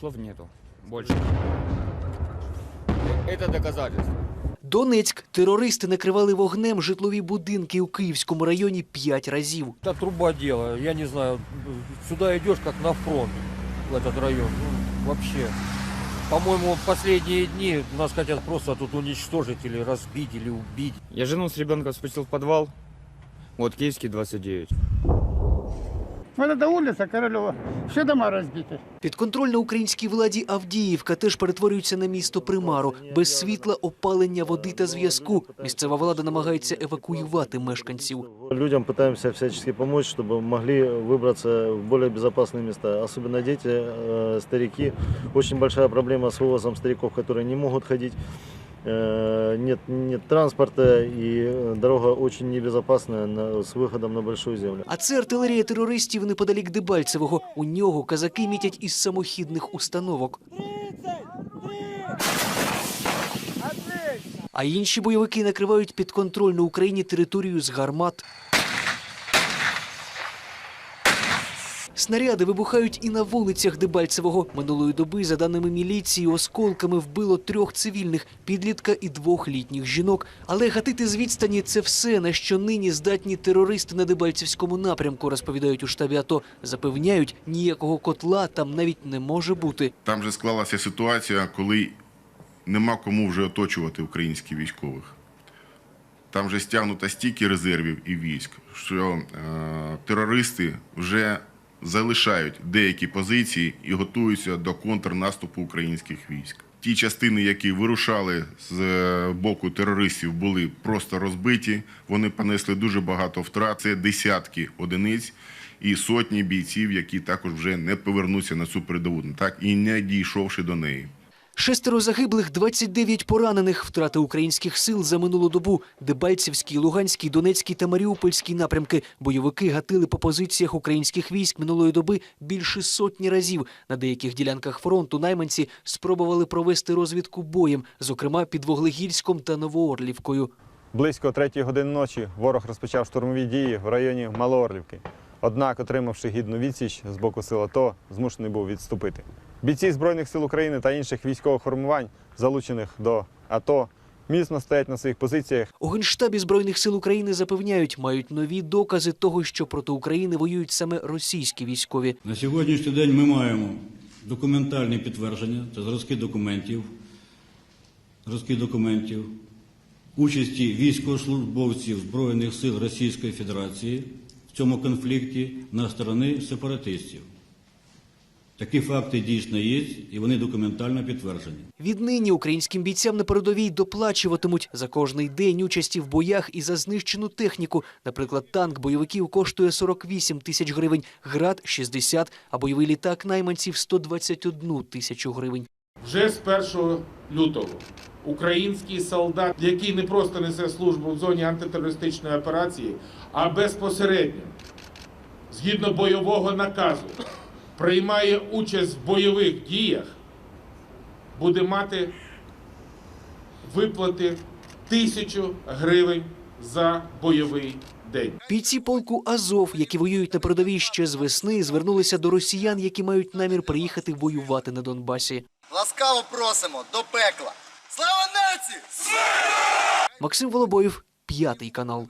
Слов нету. Больше. Это доказательство. Донецьк терористи накривали вогнем житлові будинки у Київському районі п'ять разів. Это труба дело. Я не знаю, сюда идешь как на фронт, в этот район. Ну, вообще. По-моему, последние дни нас хотят просто тут уничтожить или разбить, или убить. Я жену с ребенком спустил в подвал. Вот Киевский 29. Вот эта улица Королева. Все дома разбиты. Підконтрольна українській владі Авдіївка теж перетворюється на місто примару. Без світла, опалення, води та зв'язку. Місцева влада намагається евакуювати мешканців. Людям пытаемся всячески помочь, чтобы могли выбраться в более безопасные места. Особенно дети, э, старики. Очень большая проблема с вывозом стариков, которые не могут ходить. Э, Нет, нет транспорта и э, дорога очень небезопасная на- с выходом на большую землю. А це артилерія терористів неподалік Дебальцевого. У нього казаки мітять із самохідних установок. А інші бойовики накривають підконтрольну Україні територію з гармат. Снаряди вибухають і на вулицях Дебальцевого. Минулої доби, за даними міліції, осколками вбило трьох цивільних підлітка і двох літніх жінок. Але гатити з відстані це все, на що нині здатні терористи на Дебальцевському напрямку, розповідають у штабі АТО. Запевняють, ніякого котла там навіть не може бути. Там же склалася ситуація, коли нема кому вже оточувати українських військових. Там вже стягнуто стільки резервів і військ, що е, терористи вже залишають деякі позиції і готуються до контрнаступу українських військ. Ті частини, які вирушали з е, боку терористів, були просто розбиті. Вони понесли дуже багато втрат. Це десятки одиниць і сотні бійців, які також вже не повернуться на цю передову, так і не дійшовши до неї. Шестеро загиблих, 29 поранених. Втрати українських сил за минулу добу. Дебальцевський, Луганський, Донецький та Маріупольський напрямки. Бойовики гатили по позиціях українських військ минулої доби більше сотні разів. На деяких ділянках фронту найманці спробували провести розвідку боєм, зокрема під Воглегірськом та Новоорлівкою. Близько третьої години ночі ворог розпочав штурмові дії в районі Малоорлівки. Однак, отримавши гідну відсіч з боку сил АТО, змушений був відступити. Бійці Збройних сил України та інших військових формувань, залучених до АТО, міцно стоять на своїх позиціях У Генштабі Збройних сил України запевняють, мають нові докази того, що проти України воюють саме російські військові. На сьогоднішній день ми маємо документальні підтвердження та зразки документів, зразки документів участі військовослужбовців Збройних сил Російської Федерації в цьому конфлікті на сторони сепаратистів. Такі факти дійсно є, і вони документально підтверджені. Віднині українським бійцям на передовій доплачуватимуть за кожний день участі в боях і за знищену техніку. Наприклад, танк бойовиків коштує 48 тисяч гривень, град – 60, а бойовий літак найманців – 121 тисячу гривень. Вже з 1 лютого український солдат, який не просто несе службу в зоні антитерористичної операції, а безпосередньо, згідно бойового наказу, приймає участь в бойових діях, буде мати виплати тисячу гривень за бойовий день. Бійці полку Азов, які воюють на передовій ще з весни, звернулися до росіян, які мають намір приїхати воювати на Донбасі. Ласкаво просимо до пекла. Слава нації! Максим Волобоєв, п'ятий канал.